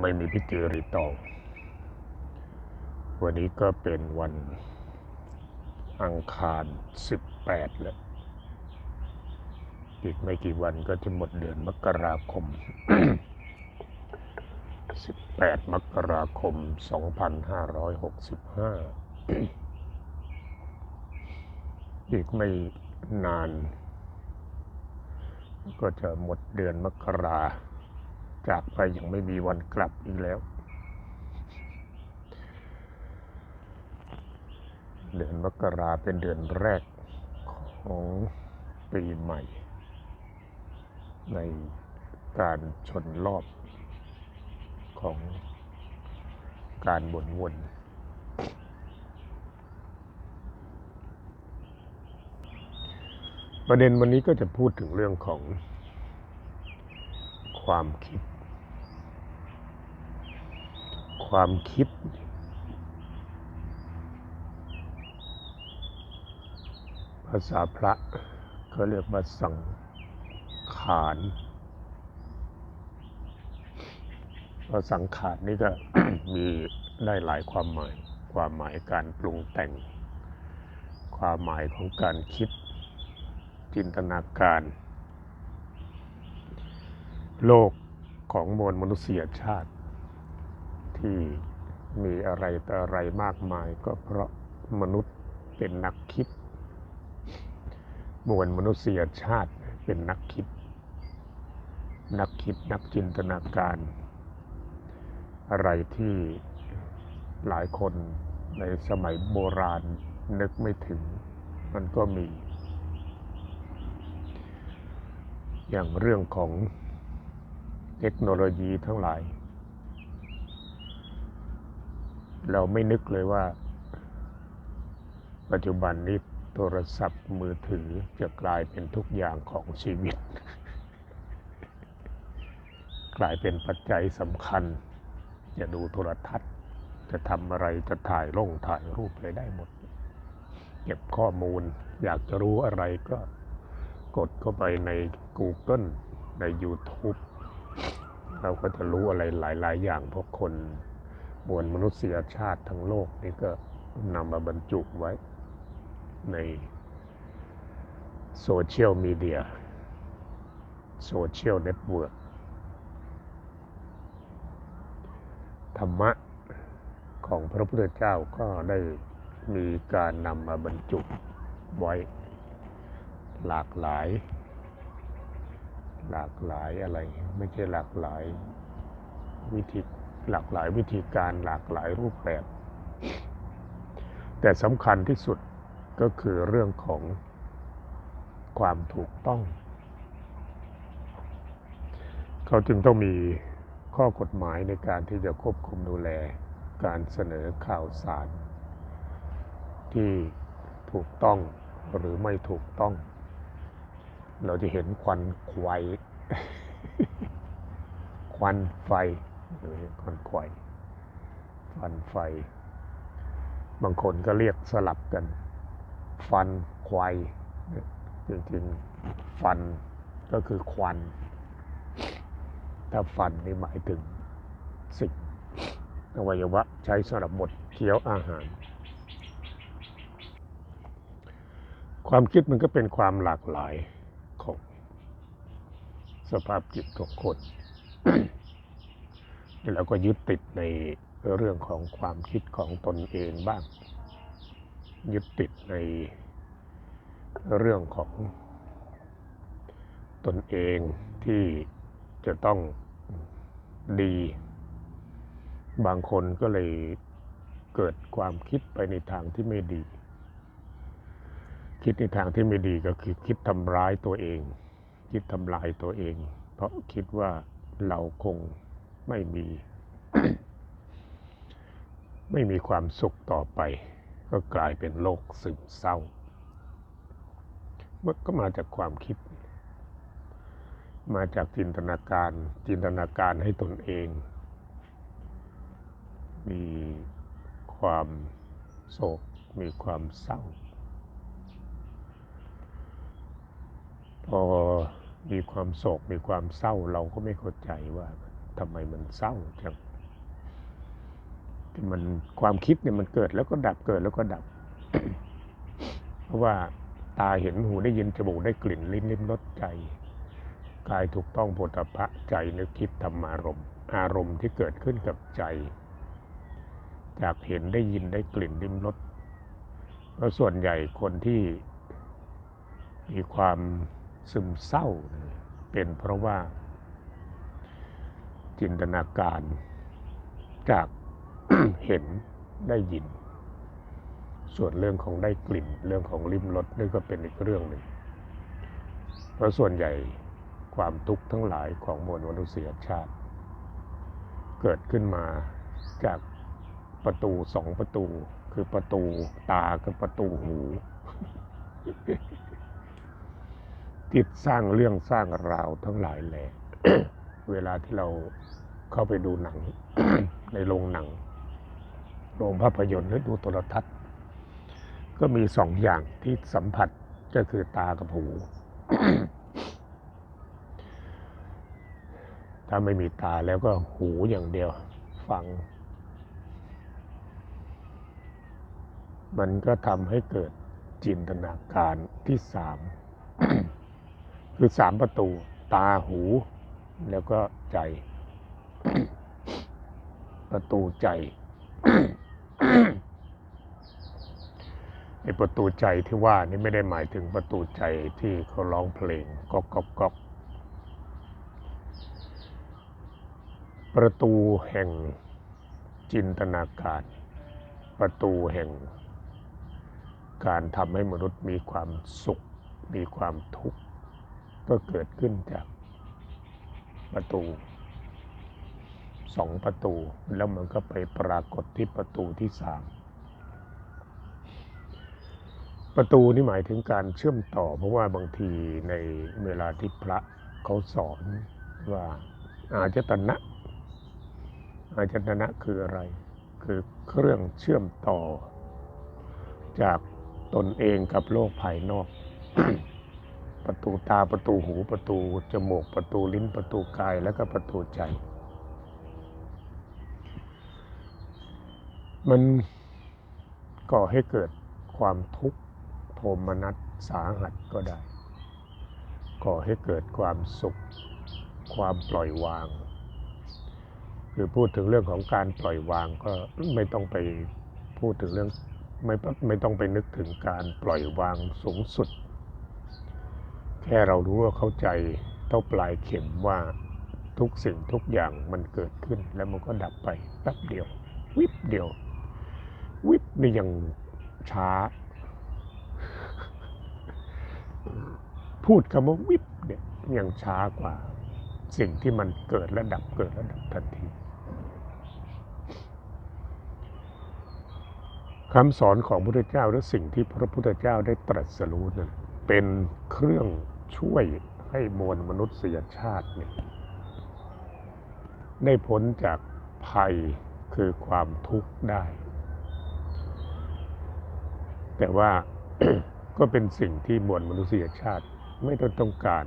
ไม่มีพิธีรีตอง วันนี้ก็เป็นวันอังคาร 18 แล้ว อีกไม่กี่วันก็จะหมดเดือนมกราคม 18 มกราคม 2565 อีกไม่นาน ก็จะหมดเดือนมกรา จากไปยังไม่มีวันกลับอีกแล้ว เดือนมกราเป็นเดือนแรกของปีใหม่ ในการชนรอบของการบนวนประเด็นวันนี้ก็จะพูดถึงเรื่องของความคิด ความคิด ภาษาพระเขาเรียกว่าสังขารเพราะสังขารนี่ก็มีได้หลายความหมาย ความหมายการปรุงแต่ง ความหมายของการคิด จินตนาการ โลกของมวลมนุษยชาติ ที่มีอะไรแต่อะไรมากมาย ก็เพราะมนุษย์เป็นนักคิด มวลมนุษยชาติเป็นนักคิด นักคิดนักจินตนาการ อะไรที่หลายคนในสมัยโบราณนึกไม่ถึง มันก็มี อย่างเรื่องของเทคโนโลยีทั้งหลาย เราไม่นึกเลยว่า ปัจจุบันนี้โทรศัพท์มือถือจะกลายเป็นทุกอย่างของชีวิต กลายเป็นปัจจัยสำคัญ จะดูโทรทัศน์ จะทำอะไรจะถ่ายลงถ่ายรูปอะไรได้หมด เก็บข้อมูลอยากจะรู้อะไรก็กดเข้าไปใน Google ใน YouTube เราก็จะรู้อะไรหลาย ๆ อย่างเพราะคน มวลมนุษยชาติทั้งโลกนี่ก็นำมาบรรจุไว้ในโซเชียลมีเดียโซเชียลเน็ตเวิร์กธรรมะของพระพุทธเจ้าก็ได้มีการนำมาบรรจุไว้หลากหลาย หลากหลายอะไร ไม่ใช่หลากหลายวิธี หลากหลายวิธีการหลากหลายรูปแบบ แต่สำคัญที่สุดก็คือเรื่องของความถูกต้อง เขาจึงต้องมีข้อกฎหมายในการที่จะควบคุมดูแลการเสนอข่าวสาร ที่ถูกต้องหรือไม่ถูกต้อง เราจะเห็นควันควายควันไฟ หรือควันควายฟันไฟ บางคนก็เรียกสลับกัน ฟันควายจริงๆ ฟันก็คือควัน ถ้าฟันนี่หมายถึงสิ่งอวัยวะใช้สำหรับบดเคี้ยวอาหาร ความคิดมันก็เป็นความหลากหลายของสภาพจิตของคน แล้วก็ยึดติดในเรื่องของความคิดของตนเองบ้าง ยึดติดในเรื่องของตนเองที่จะต้องดี บางคนก็เลยเกิดความคิดไปในทางที่ไม่ดี คิดในทางที่ไม่ดีก็คือคิดทำร้ายตัวเอง คิดทำลายตัวเอง เพราะคิดว่าเราคง ไม่มี ไม่มีความสุขต่อไป ก็กลายเป็นโรคซึมเศร้ามันก็มาจากความคิด มาจากจินตนาการ จินตนาการให้ตนเอง มีความโศก มีความเศร้า พอมีความโศก มีความเศร้าเราก็ไม่เข้าใจว่า ทำไมมันเศร้าจังมันความคิดเนี่ยมันเกิดแล้วก็ดับเกิดแล้วก็ดับ เพราะว่าตาเห็นหูได้ยินจมูกได้กลิ่นลิ้นลิ้มรสใจกายถูกต้องโผฏฐัพะใจนึกคิดธรรมารมณ์อารมณ์ที่เกิดขึ้นกับใจ จากเห็นได้ยินได้กลิ่นลิ้มรสเพราะส่วนใหญ่คนที่มีความซึมเศร้าเป็นเพราะว่า จินตนาการ จากเห็นได้ยิน ส่วนเรื่องของได้กลิ่น เรื่องของลิ้มรสนี่ก็เป็นอีกเรื่องหนึ่ง เพราะส่วนใหญ่ความทุกข์ทั้งหลายของมวลมนุษยชาติ เกิดขึ้นมาจากประตูสองประตู คือประตูตากับประตูหูที่สร้างเรื่องสร้างราวทั้งหลายแหละ เวลาที่เราเข้าไปดูหนัง ในโรงหนัง โรงภาพยนตร์หรือดูโทรทัศน์ ก็มีสองอย่างที่สัมผัสก็คือตากับหู ถ้าไม่มีตาแล้วก็หูอย่างเดียว ฟัง มันก็ทำให้เกิดจินตนาการที่สาม คือสามประตู ตาหู แล้วก็ใจ ประตูใจไอประตูใจที่ว่านี่ไม่ได้หมายถึงประตูใจที่เขาร้องเพลงก๊อกก๊อกก๊อกประตูแห่งจินตนาการ ประตูแห่ง การทำให้มนุษย์มีความสุข มีความทุกข์ ก็เกิดขึ้นจาก ประตูสองประตู แล้วมันก็ไปปรากฏที่ประตูที่สามประตูนี่หมายถึงการเชื่อมต่อ เพราะว่าบางทีในเวลาที่พระเขาสอนว่าอาจตนะ อาจตนะคืออะไร คือเครื่องเชื่อมต่อ จากตนเองกับโลกภายนอก ประตูตาประตูหูประตูจมูกประตูลิ้นประตูกายแล้วก็ประตูใจ มันก่อให้เกิดความทุกข์โทมนัสสาหัสก็ได้ ก่อให้เกิดความสุข ความปล่อยวาง คือพูดถึงเรื่องของการปล่อยวางก็ไม่ต้องไปพูดถึงเรื่องไม่ไม่ต้องไปนึกถึงการปล่อยวางสูงสุด แค่เรารู้ว่าเข้าใจเท่าปลายเข็มว่าทุกสิ่งทุกอย่างมันเกิดขึ้นแล้วมันก็ดับไปแป๊บเดียว วิบเดียว วิบนี่ยังช้า พูดคำว่าวิบเนี่ยยังช้ากว่าสิ่งที่มันเกิดและดับเกิดและดับทันทีคำสอนของพระพุทธเจ้าและสิ่งที่พระพุทธเจ้าได้ตรัสรู้นั้นเป็นเครื่อง ช่วยให้มวลมนุษยชาติเนี่ยได้พ้นจากภัยคือความทุกข์ได้ แต่ว่าก็เป็นสิ่งที่มวลมนุษยชาติไม่ต้องต้องการ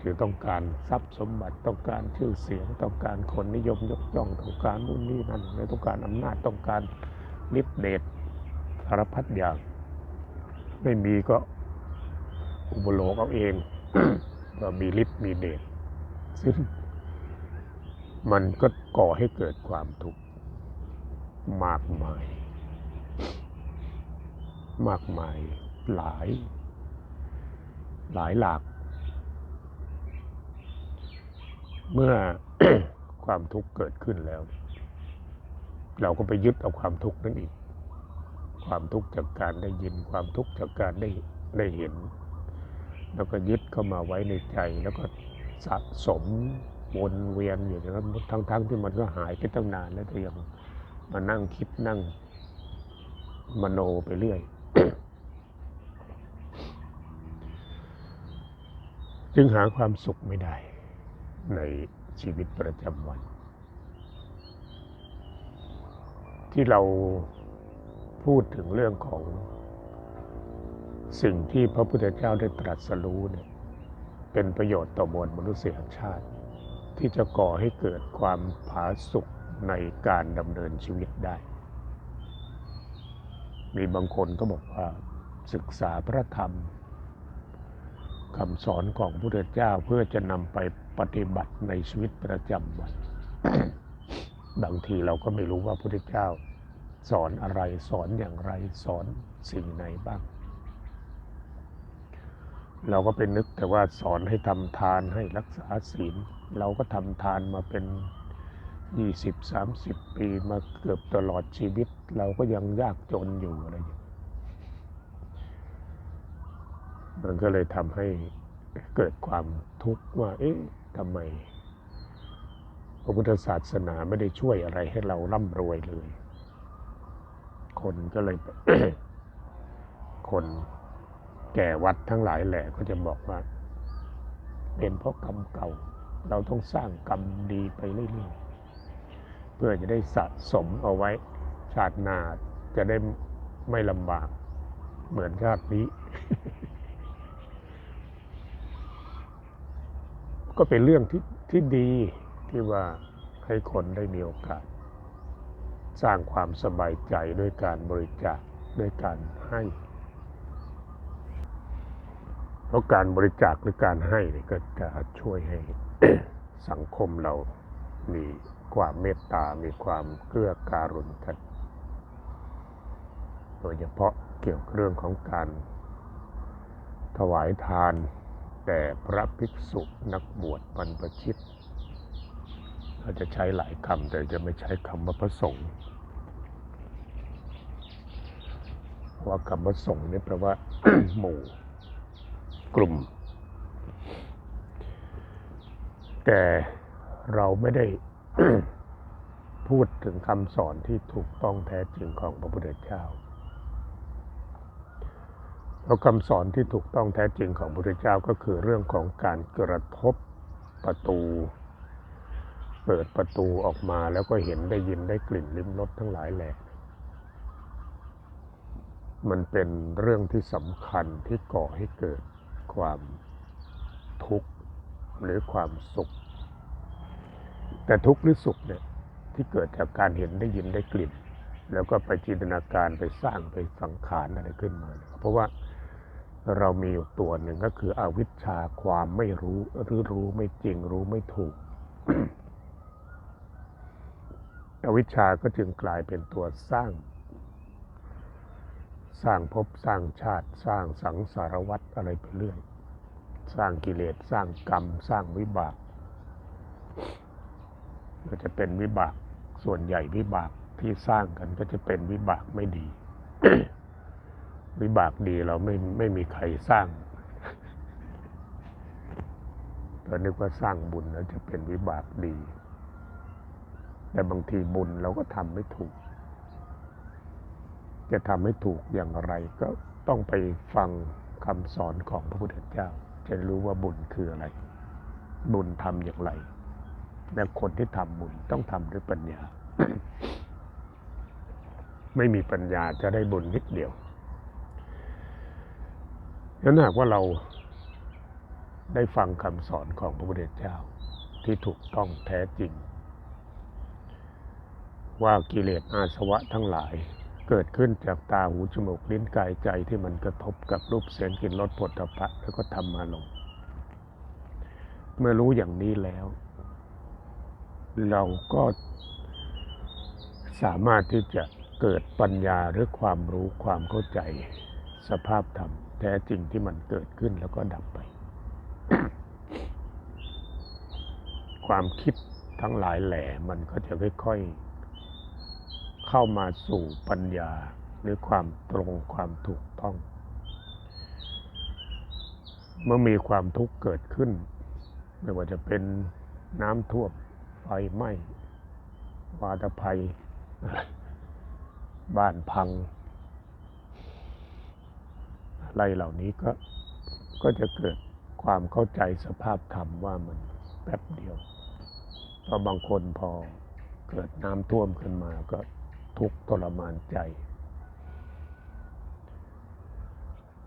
คือต้องการทรัพย์สมบัติต้องการชื่อเสียง ต้องการคนนิยมยกย่องต้องการนู่นนี่นั่นและต้องการอำนาจต้องการฤทธิ์เดชสารพัดอย่าง ไม่มีก็ อุปโลกเอาเองก็มีฤทธิ์มีเดชซึ่งมันก็ก่อให้เกิดความทุกข์มากมาย มากมายหลาย หลายหลาก เมื่อความทุกข์เกิดขึ้นแล้ว เราก็ไปยึดเอาความทุกข์นั่นอีก ความทุกข์จากการได้ยินความทุกข์จากการได้ได้เห็น แล้วก็ยึดเข้ามาไว้ในใจ แล้วก็สะสมวนเวียนอยู่อย่างนั้ทั้งๆที่มันก็หายไปตั้งนานแล้วแต่ยังมานั่งคิดนั่งมโนไปเรื่อย จึงหาความสุขไม่ได้ในชีวิตประจำวัน ที่เราพูดถึงเรื่องของ สิ่งที่พระพุทธเจ้าได้ตรัสรู้เนี่ยเป็นประโยชน์ต่อมวลมนุษยชาติ ที่จะก่อให้เกิดความผาสุกในการดำเนินชีวิตได้ มีบางคนก็บอกว่าศึกษาพระธรรมคำสอนของพระพุทธเจ้าเพื่อจะนำไปปฏิบัติในชีวิตประจำวันบางทีเราก็ไม่รู้ว่าพระพุทธเจ้า สอนอะไรสอนอย่างไรสอนสิ่งไหนบ้าง เราก็เป็นนึกแต่ว่าสอนให้ทำทานให้รักษาศีล เราก็ทำทานมาเป็น 20 30 ปีมาเกือบตลอดชีวิต เราก็ยังยากจนอยู่อะไรอย่างนี้มันก็เลยทำให้เกิดความทุกข์ว่า เอ๊ะทำไม พระพุทธศาสนาไม่ได้ช่วยอะไรให้เราร่ำรวยเลย คนก็เลยคน แก่วัดทั้งหลายแหละก็จะบอกว่า เป็นเพราะกรรมเก่า เราต้องสร้างกรรมดีไปเรื่อยๆเพื่อจะได้สะสมเอาไว้ชาติหน้าจะได้ไม่ลำบาก เหมือนชาตินี้ ก็เป็นเรื่องที่ที่ดีที่ว่าให้คนได้มีโอกาส สร้างความสบายใจด้วยการบริจาคด้วยการให้ เพราะการบริจาคหรือการให้นี่ก็จะช่วยให้สังคมเรามีความเมตตา มีความเกื้อการุณกันโดยเฉพาะเกี่ยวกับเรื่องของการถวายทานแต่พระภิกษุนักบวชบรรพชิตเราจะใช้หลายคำแต่จะไม่ใช้คำว่าพระสงฆ์เพราะว่าคำว่าสงฆ์นี่แปลว่าหมู่ กลุ่ม แต่เราไม่ได้พูดถึงคำสอนที่ถูกต้องแท้จริงของพระพุทธเจ้าแล้วคำสอนที่ถูกต้องแท้จริงของพระพุทธเจ้าก็คือเรื่องของการกระทบประตู เปิดประตูออกมาแล้วก็เห็นได้ยินได้กลิ่นลิ้มรสทั้งหลายแหละมันเป็นเรื่องที่สำคัญที่ก่อให้เกิด ความทุกข์หรือความสุข แต่ทุกข์หรือสุขเนี่ยที่เกิดจากการเห็นได้ยินได้กลิ่น แล้วก็ไปจินตนาการไปสร้างไปสังขารอะไรขึ้นมา เพราะว่าเรามีอยู่ตัวหนึ่งก็คืออวิชชาความไม่รู้หรือรู้ไม่จริงรู้ไม่ถูก อวิชชาก็จึงกลายเป็นตัวสร้าง สร้างภพสร้างชาติสร้างสังสารวัฏอะไรไปเรื่อย สร้างกิเลสสร้างกรรม สร้างวิบากก็จะเป็นวิบากส่วนใหญ่วิบากที่สร้างกันก็จะเป็นวิบากไม่ดี วิบากดีเราไม่ไม่มีใครสร้างเรานึกว่าสร้างบุญแล้วจะเป็นวิบากดี แต่บางทีบุญเราก็ทำไม่ถูก จะทำให้ถูกอย่างไรก็ต้องไปฟังคำสอนของพระพุทธเจ้า จะรู้ว่าบุญคืออะไร บุญทำอย่างไรและคนที่ทำบุญต้องทำด้วยปัญญา ไม่มีปัญญาจะได้บุญนิดเดียวนั้นหากว่าเราได้ฟังคำสอนของพระพุทธเจ้าที่ถูกต้องแท้จริง ว่ากิเลสอาสวะทั้งหลาย เกิดขึ้นจากตาหูจมูกลิ้นกายใจที่มันกระทบกับรูปเสียงกลิ่นรสผลพะแล้วก็ทำมาลง เมื่อรู้อย่างนี้แล้ว เราก็สามารถที่จะเกิดปัญญาหรือความรู้ความเข้าใจ สภาพธรรมแท้จริงที่มันเกิดขึ้นแล้วก็ดับไป ความคิดทั้งหลายแหล่มันก็จะค่อยๆ เข้ามาสู่ปัญญาหรือความตรงความถูกต้อง เมื่อมีความทุกข์เกิดขึ้น ไม่ว่าจะเป็นน้ำท่วมไฟไหม้วาตภัย บ้านพัง อะไรเหล่านี้ก็ก็จะเกิดความเข้าใจสภาพธรรมว่ามันแป๊บเดียวเพราะบางคนพอเกิดน้ำท่วมขึ้นมาก็ ทุกข์ทรมานใจ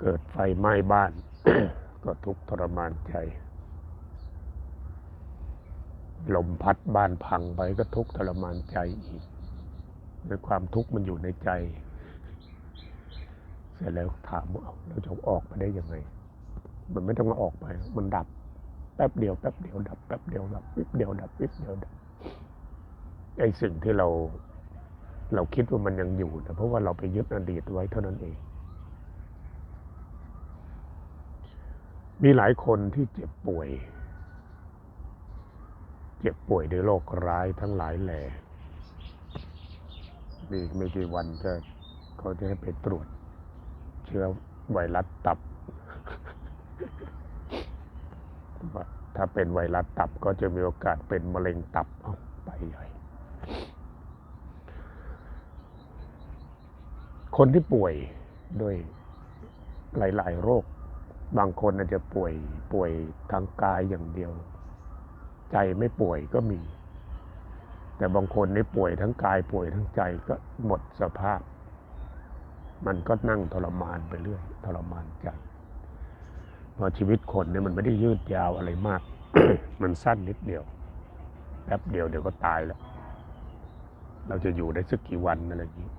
เกิดไฟไหม้บ้าน ก็ทุกข์ทรมานใจ ลมพัดบ้านพังไปก็ทุกข์ทรมานใจอีกในความทุกข์มันอยู่ในใจ เสร็จแล้วถามว่าเราจะออกมาได้ยังไง มันไม่ต้องมาออกไป มันดับแป๊บเดียวแป๊บเดียวดับแป๊บเดียวดับวิบเดียวดับวิบเดียวดับไอ้สิ่งที่เรา เราคิดว่ามันยังอยู่นะเพราะว่าเราไปยึดอดีตไว้เท่านั้นเอง มีหลายคนที่เจ็บป่วย เจ็บป่วยด้วยโรคร้ายทั้งหลายแหล่มีไม่กี่วันจะเขาจะให้ไปตรวจ เชื้อไวรัสตับ ถ้าเป็นไวรัสตับก็จะมีโอกาสเป็นมะเร็งตับเอาไปใหญ่ คนที่ป่วยด้วยหลาย ๆ โรค บางคนอาจจะป่วยป่วยทางกายอย่างเดียว ใจไม่ป่วยก็มี แต่บางคนนี่ป่วยทั้งกายป่วยทั้งใจก็หมดสภาพ มันก็นั่งทรมานไปเรื่อยทรมานใจเพราะชีวิตคนเนี่ยมันไม่ได้ยืดยาวอะไรมาก มันสั้นนิดเดียวแป๊บเดียวเดี๋ยวก็ตายแล้ว เราจะอยู่ได้สักกี่วันอะไรอย่างนี้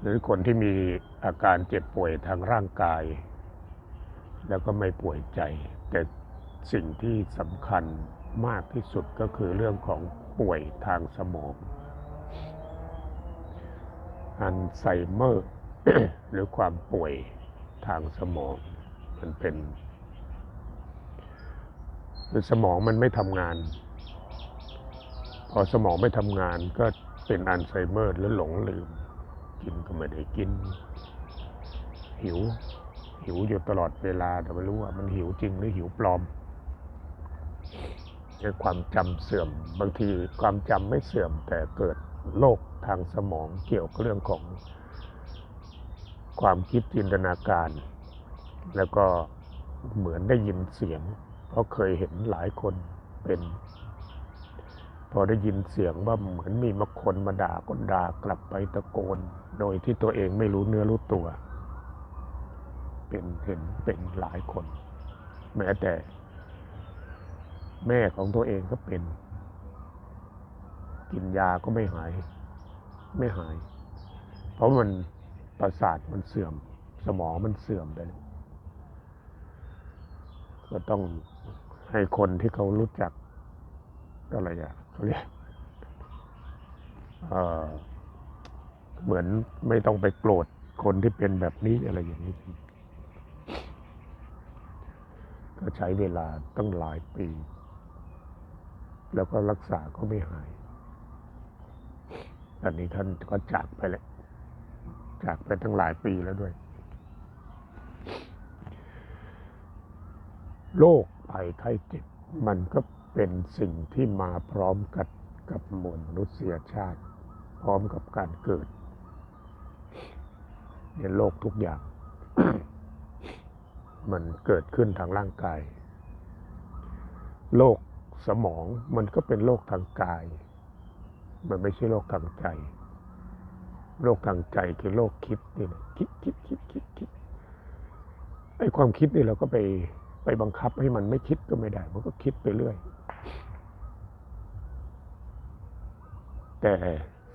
หรือคนที่มีอาการเจ็บป่วยทางร่างกาย แล้วก็ไม่ป่วยใจ แต่สิ่งที่สำคัญมากที่สุดก็คือเรื่องของป่วยทางสมองอัลไซเมอร์หรือความป่วยทางสมองมันเป็นคือสมองมันไม่ทำงาน พอสมองไม่ทำงานก็เป็นอัลไซเมอร์หรือหลงลืม กินก็ไม่ได้กิน หิว หิวอยู่ตลอดเวลาแต่ไม่รู้ว่ามันหิวจริงหรือหิวปลอมเนี่ยความจำเสื่อมบางทีความจำไม่เสื่อมแต่เกิดโรคทางสมองเกี่ยวกับเรื่องของความคิดจินตนาการ แล้วก็เหมือนได้ยินเสียง เพราะเคยเห็นหลายคนเป็น พอได้ยินเสียงว่าเหมือนมีมาคนมาด่าก็ด่ากลับไปตะโกน โดยที่ตัวเองไม่รู้เนื้อรู้ตัว เป็นเห็นเป็นหลายคน แม้แต่ แม่ของตัวเองก็เป็น กินยาก็ไม่หาย ไม่หาย เพราะมันประสาทมันเสื่อม สมองมันเสื่อมไปแล้วก็ต้องให้คนที่เขารู้จักอะไรอะเขา เรียกเหมือนไม่ต้องไปโกรธคนที่เป็นแบบนี้อะไรอย่างนี้ ก็ใช้เวลาตั้งหลายปี แล้วก็รักษาก็ไม่หายอันนี้ท่านก็จากไปแล้ว จากไปตั้งหลายปีแล้วด้วย โรคภัยไข้เจ็บมันก็ เป็นสิ่งที่มาพร้อมกับกับมวลมนุษยชาติ พร้อมกับการเกิด ในโลกทุกอย่าง มันเกิดขึ้นทางร่างกายโรคสมองมันก็เป็นโรคทางกาย มันไม่ใช่โรคทางใจ โรคทางใจคือโรคคิดนี่นะคิดคิดคิดคิดคิดไอ้ความคิดนี่เราก็ไปไปบังคับให้มันไม่คิดก็ไม่ได้ มันก็คิดไปเรื่อย แต่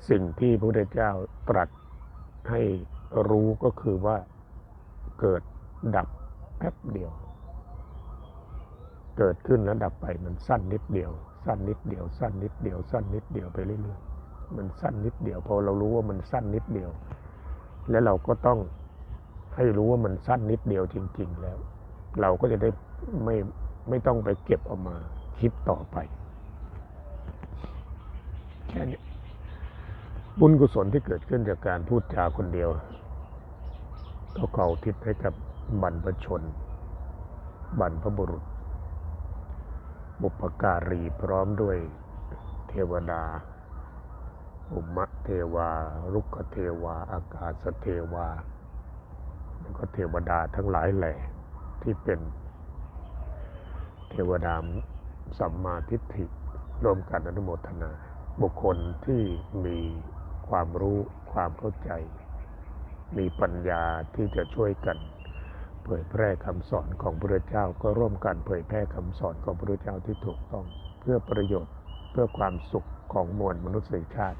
สิ่งที่พระพุทธเจ้าตรัสให้รู้ก็คือว่าเกิดดับแป๊บเดียว เกิดขึ้นแล้วดับไปมันสั้นนิดเดียว สั้นนิดเดียว สั้นนิดเดียว สั้นนิดเดียวไปเรื่อยๆมันสั้นนิดเดียวพอเรารู้ว่ามันสั้นนิดเดียว แล้วเราก็ต้องให้รู้ว่ามันสั้นนิดเดียวจริง ๆ แล้ว เราก็จะได้ไม่ไม่ต้องไปเก็บเอามาคิดต่อไปแค่นี้ บุญกุศลที่เกิดขึ้นจากการพูดจาคนเดียว ก็เขาทิศให้กับบรรพชน บรรพบุรุษ บุปการีพร้อมด้วยเทวดา อุมะเทวารุกขเทวา อากาศเทวา แล้วก็เทวดาทั้งหลายแหล่ที่เป็นเทวดาสัมมาทิฏฐิรวมกันอนุโมทนา บุคคลที่มี ความรู้ความเข้าใจ มีปัญญาที่จะช่วยกันเผยแพร่คำสอนของพระเจ้าก็ร่วมกันเผยแพร่คำสอนของพระเจ้าที่ถูกต้องเพื่อประโยชน์เพื่อความสุขของมวลมนุษยชาติ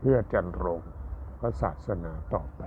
เพื่อจันรงพระศาสนาต่อไป